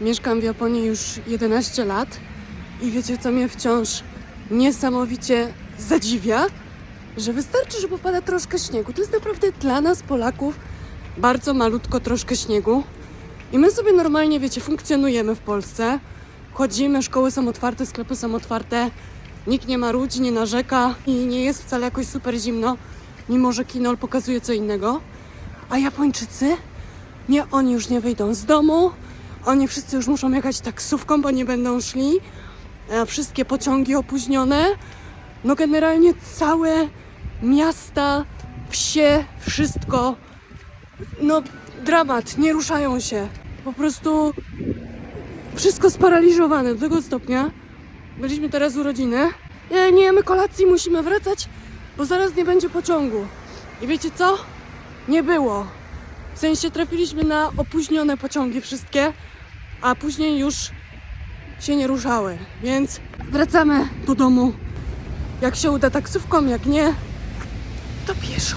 Mieszkam w Japonii już 11 lat i wiecie, co mnie wciąż niesamowicie zadziwia? Że wystarczy, że popada troszkę śniegu. To jest naprawdę dla nas, Polaków, bardzo malutko troszkę śniegu. I my sobie normalnie, wiecie, funkcjonujemy w Polsce. Chodzimy, szkoły są otwarte, sklepy są otwarte. Nikt nie marudzi, nie narzeka i nie jest wcale jakoś super zimno, mimo że kinol pokazuje co innego. A Japończycy? Nie, oni już nie wyjdą z domu. Oni wszyscy już muszą jechać taksówką, bo nie będą szli. E, Wszystkie pociągi opóźnione. No generalnie całe miasta, wsie, wszystko. No dramat, nie ruszają się. Po prostu wszystko sparaliżowane do tego stopnia. Byliśmy teraz u rodziny. Nie, nie jemy kolacji, musimy wracać, bo zaraz nie będzie pociągu. I wiecie co? Nie było. W sensie trafiliśmy na opóźnione pociągi wszystkie, a później już się nie ruszały. Więc wracamy do domu. Jak się uda taksówką, jak nie, to pieszo.